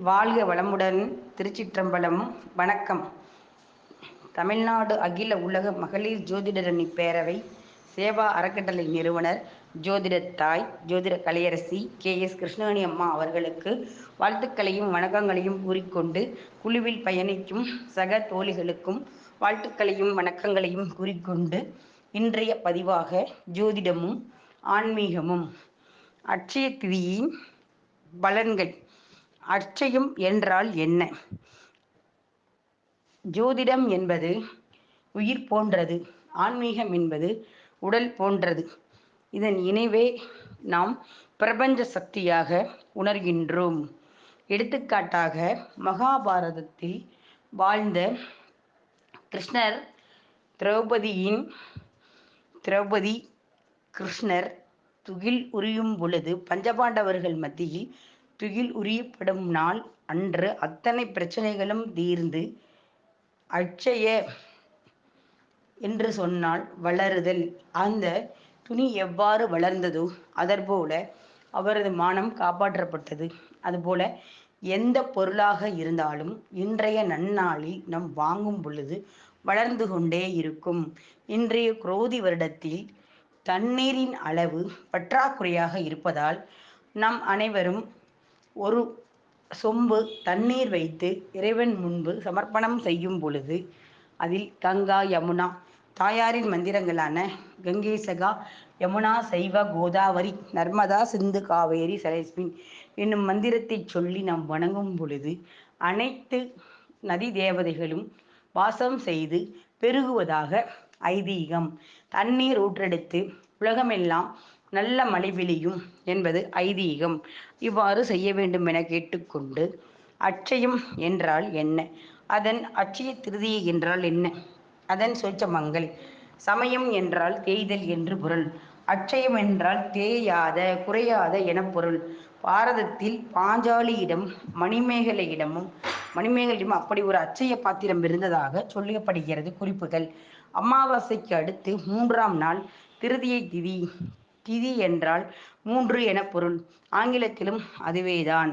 வாழ்க வளமுடன் திருச்சிற்றம்பலம். வணக்கம். தமிழ்நாடு அகில உலக மகளிர் ஜோதிடரணி பேரவை சேவா அறக்கட்டளை நிறுவனர் ஜோதிட தாய் ஜோதிட கலையரசி கே. எஸ். கிருஷ்ணவேணி அம்மா அவர்களுக்கு வாழ்த்துக்களையும் வணக்கங்களையும் கூறிக்கொண்டு குழுவில் பயணிக்கும் சக தோழிகளுக்கும் வாழ்த்துக்களையும் வணக்கங்களையும் கூறிக்கொண்டு இன்றைய பதிவாக ஜோதிடமும் ஆன்மீகமும் அட்சய திதியின் பலன்கள் அச்சயம் என்றால் என்ன? ஜோதிடம் என்பது உயிர் போன்றது ஆன்மீகம் என்பது உடல் போன்றது. இதன் இணைவே நாம் பிரபஞ்ச சக்தியாக உணர்கின்றோம். எடுத்துக்காட்டாக மகாபாரதத்தில் வாழ்ந்த கிருஷ்ணர் திரௌபதியின் திரௌபதி கிருஷ்ணர் துகில் உரியும் பொழுது பஞ்சபாண்டவர்கள் மத்தியில் துகில் உரியப்படும் நாள் அன்று அத்தனை பிரச்சனைகளும் தீர்ந்து அட்சய என்று சொன்னால் வளருதல். அந்த துணி எவ்வாறு வளர்ந்ததோ அதற்போல அவரது மானம் காப்பாற்றப்பட்டது. அதுபோல எந்த பொருளாக இருந்தாலும் இன்றைய நன்னாளில் நம் வாங்கும் பொழுது வளர்ந்து கொண்டே இருக்கும். இன்றைய குரோதி வருடத்தில் தண்ணீரின் அளவு பற்றாக்குறையாக இருப்பதால் நம் அனைவரும் ஒரு சொம்பு தண்ணீர் வைத்து இறைவன் முன்பு சமர்ப்பணம் செய்யும் பொழுது அதில் கங்கா யமுனா தாயாரின் மந்திரங்களான கங்கேசகா யமுனா சைவ கோதாவரி நர்மதா சிந்து காவேரி சரஸ்மின் என்னும் மந்திரத்தை சொல்லி நாம் வணங்கும் பொழுது அனைத்து நதி தேவதைகளும் வாசம் செய்து பெருகுவதாக ஐதீகம். தண்ணீர் ஊற்றெடுத்து உலகமெல்லாம் நல்ல மழை விழியும் என்பது ஐதீகம். இவ்வாறு செய்ய வேண்டும் என கேட்டுக்கொண்டு அட்சயம் என்றால் என்ன? அதன் அட்சய திருதியை என்றால் என்ன? அதன் சொச்சமங்கள் சமயம் என்றால் தேய்தல் என்று பொருள். அட்சயம் என்றால் தேயாத குறையாத என பொருள். பாரதத்தில் பாஞ்சாலியிடம் மணிமேகலையிடமும் மணிமேகலையிடம் அப்படி ஒரு அச்சய பாத்திரம் இருந்ததாக சொல்லப்படுகிறது குறிப்புகள். அமாவாசைக்கு அடுத்து மூன்றாம் நாள் திருதியை திதி. திதி என்றால் மூன்று என பொருள். ஆங்கிலத்திலும் அதுவேதான்.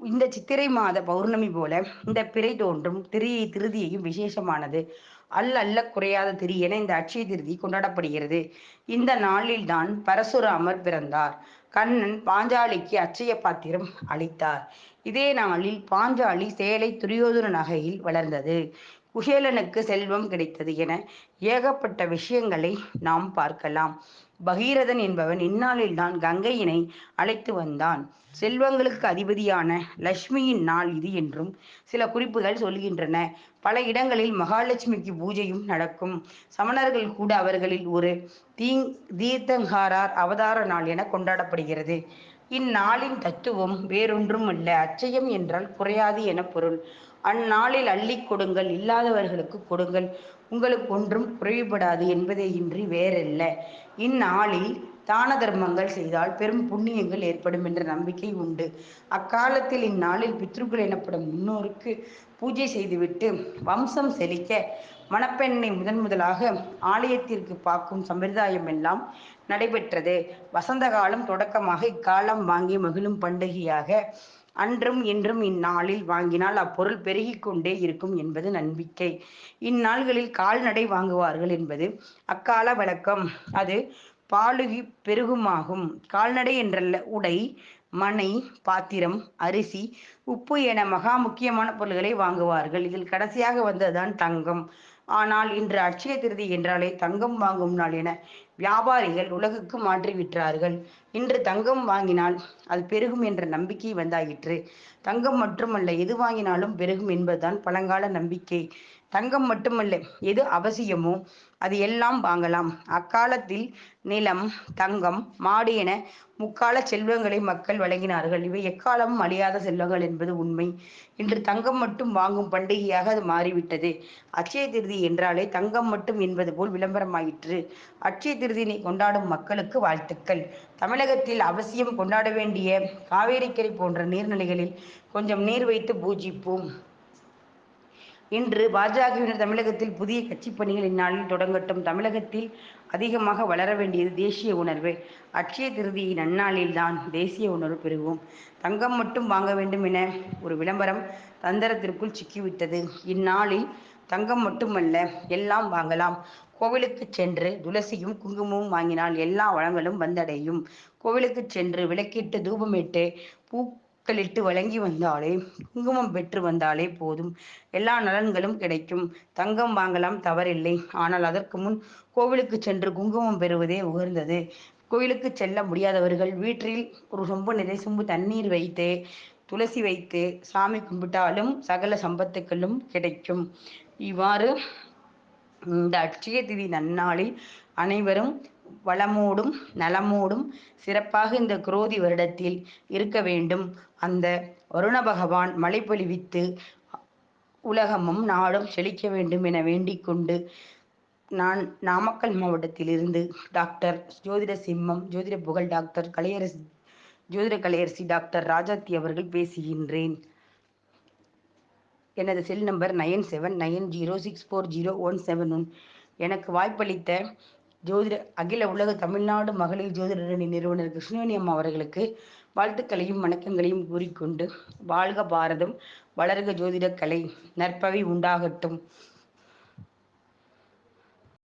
இந்த சித்திரை மாத பௌர்ணமி போல இந்த பிறை தோன்றும் திரியை திருதியையும் விசேஷமானது. அல்ல அல்ல குறையாத திரி என இந்த அட்சய திருதி கொண்டாடப்படுகிறது. இந்த நாளில்தான் பரசுராமர் பிறந்தார். கண்ணன் பாஞ்சாலிக்கு அச்சய பாத்திரம் அளித்தார். இதே நாளில் பாஞ்சாலி சேலை துரியோதன நகையில் வளர்ந்தது. குஷேலனுக்கு செல்வம் கிடைத்தது என ஏகப்பட்ட விஷயங்களை நாம் பார்க்கலாம். பகீரதன் என்பவன் இந்நாளில்தான் கங்கையினை அழைத்து வந்தான். செல்வங்களுக்கு அதிபதியான லட்சுமியின் நாள் இது என்றும் சில குறிப்புகள் சொல்கின்றன. பல இடங்களில் மகாலட்சுமிக்கு பூஜையும் நடக்கும். சமணர்கள் கூட அவர்களில் ஒரு தீங் தீர்த்தங்காரார் அவதார நாள் என கொண்டாடப்படுகிறது. இந்நாளின் தத்துவம் வேறொன்றும் அல்ல அச்சயம் என்றால் குறையாது என பொருள். அந்நாளில் அள்ளி கொடுங்கள் இல்லாதவர்களுக்கு கொடுங்கள். உங்களுக்கு ஒன்றும் குறைவுபடாது என்பதே இன்றி வேறல்ல. இந்நாளில் தான தர்மங்கள் செய்தால் பெரும் புண்ணியங்கள் ஏற்படும் என்ற நம்பிக்கை உண்டு. அக்காலத்தில் இந்நாளில் பித்ருக்கள் எனப்படும் முன்னோருக்கு பூஜை செய்துவிட்டு வம்சம் செழிக்க மணப்பெண்ணை முதன் முதலாக ஆலயத்திற்கு பார்க்கும் சம்பிரதாயம் எல்லாம் நடைபெற்றது. வசந்த காலம் தொடக்கமாக இக்காலம் வாங்கி மகிழும் பண்டிகையாக அன்றும் இன்றும் இந்நாளில் வாங்கினால் அப்பொருள் பெருகி கொண்டே இருக்கும் என்பது நம்பிக்கை. இந்நாள்களில் கால்நடை வாங்குவார்கள் என்பது அக்கால வழக்கம். அது பாலுகி பெருகுமாகும். கால்நடை என்றல்ல உடை மனை பாத்திரம் அரிசி உப்பு என மகா முக்கியமான பொருள்களை வாங்குவார்கள். இதில் கடைசியாக வந்ததுதான் தங்கம். ஆனால் இன்று அட்சய திருதி என்றாலே தங்கம் வாங்கும் நாள் என வியாபாரிகள் உலகுக்கு மாற்றி விட்டார்கள். இன்று தங்கம் வாங்கினால் அது பெருகும் என்ற நம்பிக்கை வந்தாயிற்று. தங்கம் மட்டுமல்ல எது வாங்கினாலும் பெருகும் என்பதுதான் பழங்கால நம்பிக்கை. தங்கம் மட்டுமல்ல எது அவசியமோ அது எல்லாம் வாங்கலாம். அக்காலத்தில் நிலம் தங்கம் மாடு என முக்கால செல்வங்களை மக்கள் வழங்கினார்கள். இவை எக்காலமும் அழியாத செல்வங்கள் என்பது உண்மை. இன்று தங்கம் மட்டும் வாங்கும் பண்டிகையாக அது மாறிவிட்டது. அச்சய திருதி என்றாலே தங்கம் மட்டும் என்பது போல் விளம்பரமாயிற்று. அட்சய திருதியினை கொண்டாடும் மக்களுக்கு வாழ்த்துக்கள். தமிழகத்தில் அவசியம் கொண்டாட வேண்டிய காவேரிக்கரை போன்ற நீர்நிலைகளில் கொஞ்சம் நீர் வைத்து பூஜிப்போம். இன்று பாஜகவினர் தமிழகத்தில் புதிய கட்சி பணிகள் இந்நாளில் தொடங்கட்டும். தமிழகத்தில் அதிகமாக வளர வேண்டியது தேசிய உணர்வு. அட்சய திருதியின் அந்நாளில் தான் தேசிய உணர்வு பெறுவோம். தங்கம் மட்டும் வாங்க வேண்டும் என ஒரு விளம்பரம் தந்திரத்திற்குள் சிக்கிவிட்டது. இந்நாளில் தங்கம் மட்டுமல்ல எல்லாம் வாங்கலாம். கோவிலுக்கு சென்று துளசியும் குங்குமமும் வாங்கினால் எல்லா வளங்களும் வந்தடையும். கோவிலுக்கு சென்று விளக்கிட்டு தூபமிட்டு பூக்களிட்டு வழங்கி வந்தாலே குங்குமம் பெற்று வந்தாலே போதும். எல்லா நலன்களும் கிடைக்கும். தங்கம் வாங்கலாம் தவறில்லை. ஆனால் அதற்கு முன் கோவிலுக்கு சென்று குங்குமம் பெறுவதே உகர்ந்தது கோவிலுக்கு செல்ல முடியாதவர்கள் வீட்டில் ஒரு சொம்பு நிறை சொம்பு தண்ணீர் வைத்து துளசி வைத்து சாமி கும்பிட்டாலும் சகல சம்பத்துக்களும் கிடைக்கும். இவ்வாறு இந்த அட்சய திதி நன்னாளில் அனைவரும் வளமோடும் நலமோடும் சிறப்பாக இந்த குரோதி வருடத்தில் இருக்க வேண்டும். அந்த வருண பகவான் மழை பொழிவித்து உலகமும் நாடும் செழிக்க வேண்டும் என வேண்டிக் கொண்டு நான் நாமக்கல் மாவட்டத்திலிருந்து டாக்டர் ஜோதிட சிம்மம் ஜோதிட புகழ் டாக்டர் கலையரசி ஜோதிட கலையரசி டாக்டர் ராஜாத்தி அவர்கள் பேசுகின்றேன். எனது cell number nine seven nine zero six four zero one seven one எனக்கு வாய்ப்பளித்த ஜோதிட அகில உலக தமிழ்நாடு மகளிர் ஜோதிடரணி நிறுவனர் கிருஷ்ணவேணி அம்மா அவர்களுக்கு வாழ்த்துக்களையும் வணக்கங்களையும் கூறிக்கொண்டு வாழ்க பாரதம் வளர்க ஜோதிடக்கலை நற்பவி உண்டாகட்டும்.